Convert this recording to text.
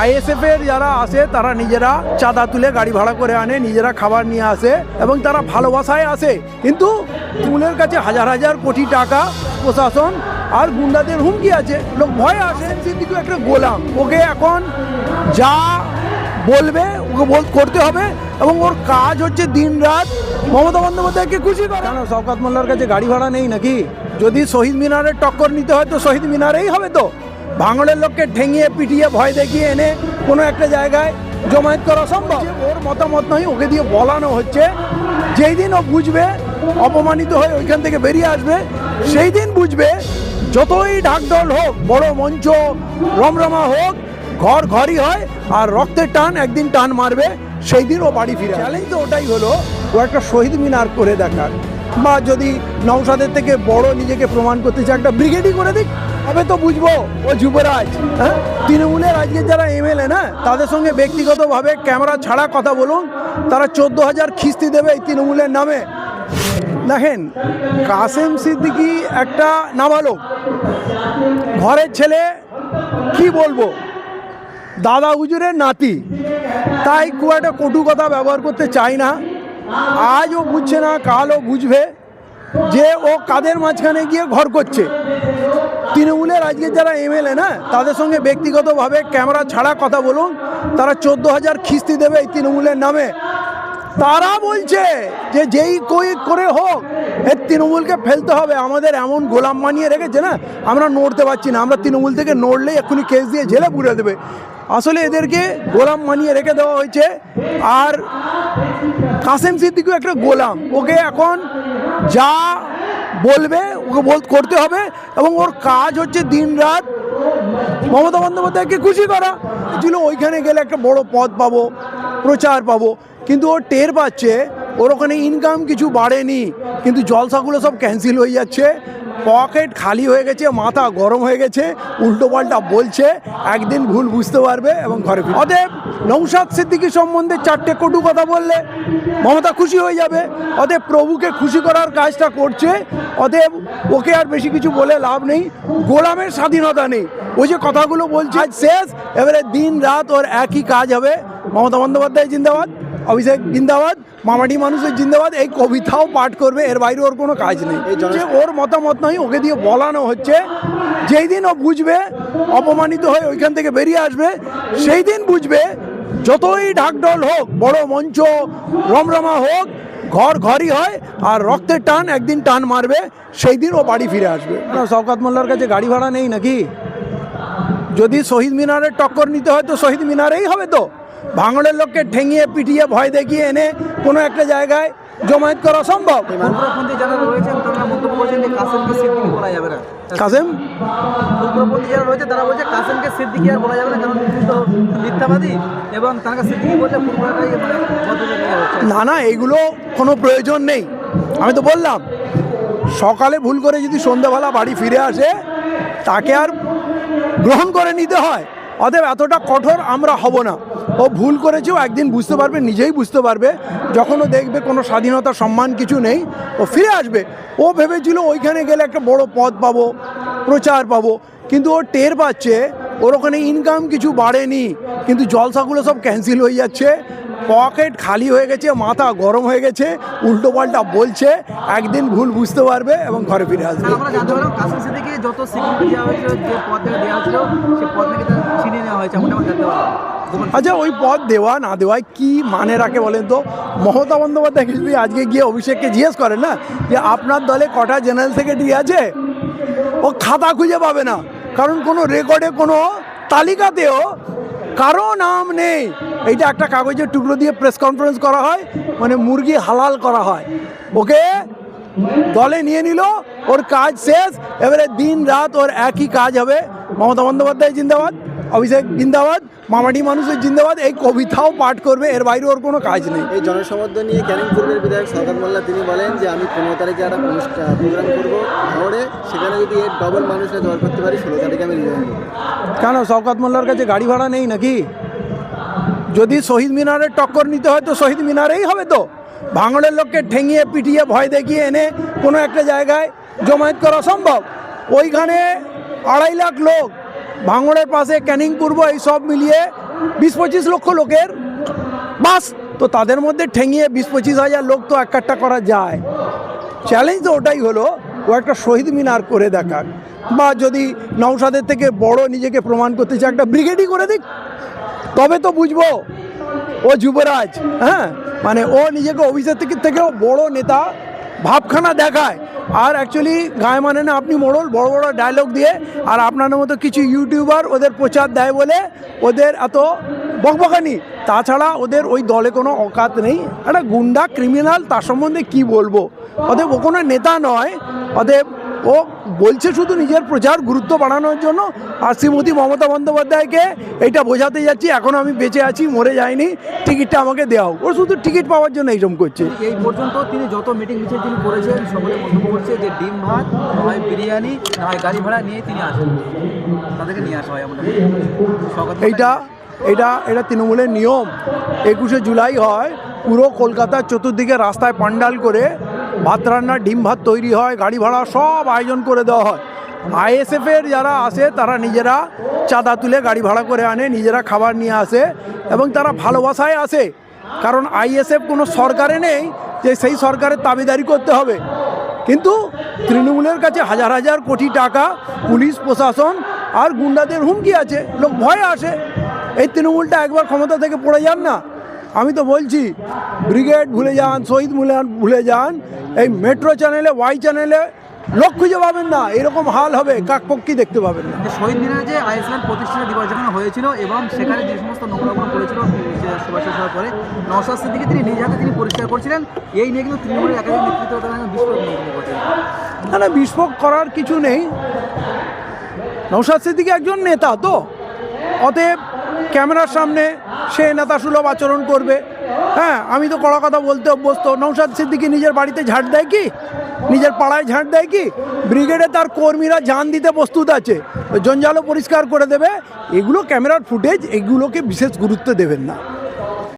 ISF এর যারা আসে তারা নিজেরা চাঁদা তুলে গাড়ি ভাড়া করে আনে নিজেরা খাবার নিয়ে আসে এবং তারা ভালোবাসায় আসে। কিন্তু তৃণমূলের কাছে হাজার হাজার কোটি টাকা প্রশাসন আর গুন্ডাদের হুমকি আছে। লোক ভয় আসে সিদ্দিকু একটা গোলাম ওকে এখন যা বলবে ওকে বল করতে হবে এবং ওর কাজ হচ্ছে দিন রাত মমতা বন্দ্যোপাধ্যায়কে খুশি করা। কেন শওকাত মোল্লার কাছে গাড়ি ভাড়া নেই নাকি? যদি শহীদ মিনারের টক্কর নিতে হয় তো শহীদ মিনারেই হবে তো। ভাঙড়ের লোককে ঠেঙিয়ে পিটিয়ে ভয় দেখিয়ে এনে কোনো একটা জায়গায় জমায়েত করা সম্ভব? ওর মতামত নয় ওকে দিয়ে বলানো হচ্ছে। যেই দিন ও বুঝবে অপমানিত হয়ে ওইখান থেকে বেরিয়ে আসবে সেই দিন বুঝবে যতই ঢাকঢোল হোক বড় মঞ্চ রমরমা হোক ঘর ঘরই হয় আর রক্তের টান একদিন টান মারবে সেই দিন ও বাড়ি ফিরে চ্যালেঞ্জ তো ওটাই হলো ও একটা শহীদ মিনার করে দেখার। বা যদি নৌসাদের থেকে বড় নিজেকে প্রমাণ করতে চায় একটা ব্রিগেডই করে দিক। তবে তো বুঝব, ও যুবরাজ হ্যাঁ? তৃণমূলের আজকে যারা এমএলএ না? তাদের সঙ্গে ব্যক্তিগতভাবে ক্যামেরা ছাড়া কথা বলুন। তারা চোদ্দ হাজার খিস্তি দেবে এই তৃণমূলের নামে। দেখেন, কাসেম সিদ্দিকি একটা নাবালক। ঘরের ছেলে, কি বলব? দাদা হুজুরের নাতি। তাই খুব একটা কটু কথা ব্যবহার করতে চাই না। আজও বুঝছে না, কালও বুঝবে। যে ও কাদের মাঝখানে গিয়ে ঘর করছে। তৃণমূলের আজকে যারা এমএলএ না, তাদের সঙ্গে ব্যক্তিগতভাবে ক্যামেরা ছাড়া কথা বলুন, তারা চোদ্দ হাজার খিস্তি দেবে এই তৃণমূলের নামে। তারা বলছে যে যেই কই করে হোক এর তৃণমূলকে ফেলতে হবে। আমাদের এমন গোলাম বানিয়ে রেখেছে না, আমরা নড়তে পারছি না। আমরা তৃণমূল থেকে নড়লেই এক্ষুনি কেস দিয়ে জেলে পুরে দেবে। আসলে এদেরকে গোলাম বানিয়ে রেখে দেওয়া হয়েছে। আর কাসেম সিদ্দিকু একটা গোলাম। ওকে এখন যা বলবে, ওকে বল করতে হবে এবং ওর কাজ হচ্ছে দিন রাত মমতা বন্দ্যোপাধ্যায়কে খুশি করা। ছিল ওইখানে গেলে একটা বড় পদ পাবো, প্রচার পাবো। কিন্তু ও টের পাচ্ছে, ওর ওখানে ইনকাম কিছু বাড়েনি, কিন্তু জলসাগুলো সব ক্যান্সেল হয়ে যাচ্ছে। পকেট খালি হয়ে গেছে, মাথা গরম হয়ে গেছে, উল্টো পাল্টা বলছে, একদিন ভুল বুঝতে পারবে এবং ঘরে অতএব নৌসাদ সিদ্দিকি সম্বন্ধে চারটে কটু কথা বললে মমতা খুশি হয়ে যাবে। অতএব প্রভুকে খুশি করার কাজটা করছে। অতএব ওকে আর বেশি কিছু বলে লাভ নেই। গোলামের স্বাধীনতা নেই। ওই যে কথাগুলো বলছে, আজ শেষ, এবারে দিন রাত ওর একই কাজ হবে। মমতা বন্দ্যোপাধ্যায় জিন্দাবাদ। অভিষেক জিন্দাবাদ মামাটি মানুষের জিন্দাবাদ এই কবিতাও পাঠ করবে এর বাইরে ওর কোনো কাজ নেই। যে ওর মতামত নয় ওকে দিয়ে বলানো হচ্ছে যেই দিন ও বুঝবে অপমানিত হয়ে ওইখান থেকে বেরিয়ে আসবে সেই দিন বুঝবে যতই ঢাকঢোল হোক বড় মঞ্চ রমরমা হোক ঘর ঘরই হয় আর রক্তের টান একদিন টান মারবে সেই দিন ও বাড়ি ফিরে আসবে। শওকাত মোল্লার কাছে গাড়ি ভাড়া নেই নাকি? যদি শহীদ মিনারের টক্কর নিতে হয় তো শহীদ মিনারেই হবে তো। ভাঙড়ের লোককে ঠেঙিয়ে পিটিয়ে ভয় দেখিয়ে এনে কোনো একটা জায়গায় জমায়েত করা সম্ভব? কাসেম? না না এগুলো কোনো প্রয়োজন নেই। আমি তো বললাম সকালে ভুল করে যদি সন্ধ্যাবেলা বাড়ি ফিরে আসে তাকে আর গ্রহণ করে নিতে হয়। অতএব এতটা কঠোর আমরা হব না। ও ভুল করেছে ও একদিন বুঝতে পারবে, নিজেই বুঝতে পারবে। যখন ও দেখবে কোনো স্বাধীনতা, সম্মান কিছু নেই, ও ফিরে আসবে। ও ভেবেছিল ওইখানে গেলে একটা বড় পদ পাবো, প্রচার পাবো। কিন্তু ও টের পাচ্ছে, ওর ওখানে ইনকাম কিছু বাড়েনি। কিন্তু জলসাগুলো সব ক্যান্সেল হয়ে যাচ্ছে। পকেট খালি হয়ে গেছে মাথা গরম হয়ে গেছে উল্টো পাল্টা বলছে একদিন ভুল বুঝতে পারবে এবং ঘরে ফিরে আসবে। দেওয়া আচ্ছা ওই পদ দেওয়া না দেওয়ায় কি মানে রাখে বলেন তো? মমতা বন্দ্যোপাধ্যায় যদি আজকে গিয়ে অভিষেককে জিজ্ঞেস করেন না? যে আপনার দলে কটা জেনারেল সেক্রেটারি আছে? ও খাতা খুঁজে পাবে না। কারণ কোনো রেকর্ডে কোনো তালিকাতেও কারও নাম নেই। এইটা একটা কাগজের টুকরো দিয়ে প্রেস কনফারেন্স করা হয় মানে মুরগি হালাল করা হয়। ওকে? দলে নিয়ে নিল, ওর কাজ শেষ। এবারে দিন রাত ওর একই কাজ হবে। মমতা বন্দ্যোপাধ্যায় জিন্দাবাদ। অভিষেক জিন্দাবাদ মামাটি মানুষের জিন্দাবাদ এই কবিতাও পাঠ করবে এর বাইরে ওর কোনো কাজ নেই। এই জনসমর্থন নিয়ে ক্যানিং পূর্বের বিধায়ক সরকার মোল্লা তিনি বলেন যে আমি পনেরো তারিখে একটা অনুষ্ঠান প্রোগ্রাম করব শহরে সেখানে যদি এর ডবল মানুষরা জয় করতে পারি ষোলো তারিখে আমি রিজাইন দেবো কেন শওকাত মোল্লার কাছে গাড়ি ভাড়া নেই নাকি? যদি শহীদ মিনারের টক্কর নিতে হয় তো শহীদ মিনারেই হবে তো। ভাঙড়ের লোককে ঠেঙিয়ে পিটিয়ে ভয় দেখিয়ে এনে কোনো একটা জায়গায় জমায়েত করা সম্ভব? ওইখানে আড়াই লাখ লোক ভাঙড়ের পাশে ক্যানিং পূর্ব এই সব মিলিয়ে বিশ পঁচিশ লক্ষ লোকের বাস। তো তাদের মধ্যে ঠেঙিয়ে বিশ পঁচিশ হাজার লোক তো একটা করা যায়। চ্যালেঞ্জ তো ওটাই হলো, ও একটা শহীদ মিনার করে দেখাক। বা যদি নৌসাদের থেকে বড় নিজেকে প্রমাণ করতে চায়, একটা ব্রিগেডই করে দিক। তবে তো বুঝব, ও যুবরাজ হ্যাঁ? মানে ও নিজেকে অভিষেক থেকে থেকেও বড় নেতা, ভাবখানা দেখায়। আর অ্যাকচুয়ালি গায়ে মানে না, আপনি মোড়ল, বড় বড় ডায়লগ দিয়ে, আর আপনার মতো কিছু ইউটিউবার ওদের প্রচার দেয় বলে ওদের এত বকবকানি। তাছাড়া ওদের ওই দলে কোনো অকাত নেই। একটা গুন্ডা ক্রিমিনাল তার সম্বন্ধে কি বলব? অতএব ও কোনো নেতা নয়। অতএব ও বলছে শুধু নিজের প্রচার গুরুত্ব বাড়ানোর জন্য। আর শ্রীমতী মমতা বন্দ্যোপাধ্যায়কে এইটা বোঝাতে যাচ্ছি এখন আমি বেঁচে আছি মরে যাইনি টিকিটটা আমাকে দেওয়া হোক। ও শুধু টিকিট পাওয়ার জন্য এইরকম করছে। এই পর্যন্ত তিনি যত মিটিং মিছিল তিনি করেছেন সকলে মন্তব্য করছে যে ডিম ভাত হয় বিরিয়ানি হয় গাড়ি ভাড়া নিয়ে তিনি আসেন। তাদেরকে নিয়ে আসা হয় এইটা এটা এটা তৃণমূলের নিয়ম। একুশে জুলাই হয় পুরো কলকাতার চতুর্দিকে রাস্তায় পান্ডাল করে ভাত রান্না ডিম ভাত তৈরি হয়, গাড়ি ভাড়া সব আয়োজন করে দেওয়া হয়। আইএসএফের যারা আসে, তারা নিজেরা চাঁদা তুলে গাড়ি ভাড়া করে আনে, নিজেরা খাবার নিয়ে আসে এবং তারা ভালোবাসায় আসে। কারণ আইএসএফ কোনো সরকারে নেই যে সেই সরকারের দাবিদারি করতে হবে। কিন্তু তৃণমূলের কাছে হাজার হাজার কোটি টাকা, পুলিশ, প্রশাসন আর গুন্ডাদের হুমকি আছে, লোক ভয়ে আসে। এই তৃণমূলটা একবার ক্ষমতা থেকে পড়ে যান না। আমি তো বলছি ব্রিগেড ভুলে যান শহীদ মুলান ভুলে যান এই মেট্রো চ্যানেলে ওয়াই চ্যানেলে লোক খুঁজে পাবেন না এরকম হাল হবে কাকপক্ষী দেখতে পাবেন না। শহীদ মিনারে যে আইএসএল প্রতিষ্ঠা দিবস যখন হয়েছিল এবং সেখানে যে সমস্ত নোংরাগুলো করেছিল সুভাষ হওয়ার পরে নওশাদ সিদ্দিকি তিনি নিজ হাতে তিনি পরিষ্কার করছিলেন এই নিয়ে কিন্তু তৃণমূলের একাধিক নেতৃত্ব বিস্ফোরক না না বিস্ফোক করার কিছু নেই। নৌসাদ সিদ্দিকি একজন নেতা তো অতএব ক্যামেরার সামনে সে নেতা সুলভ আচরণ করবে। হ্যাঁ আমি তো কড়া কথা বলতে অভ্যস্ত। নৌসাদ সিদ্দিকি নিজের বাড়িতে ঝাঁট দেয় কি? নিজের পাড়ায় ঝাঁট দেয় কি? ব্রিগেডে তার কর্মীরা যান দিতে প্রস্তুত আছে। জঞ্জালও পরিষ্কার করে দেবে। এগুলো ক্যামেরার ফুটেজ, এগুলোকে বিশেষ গুরুত্ব দেবেন না।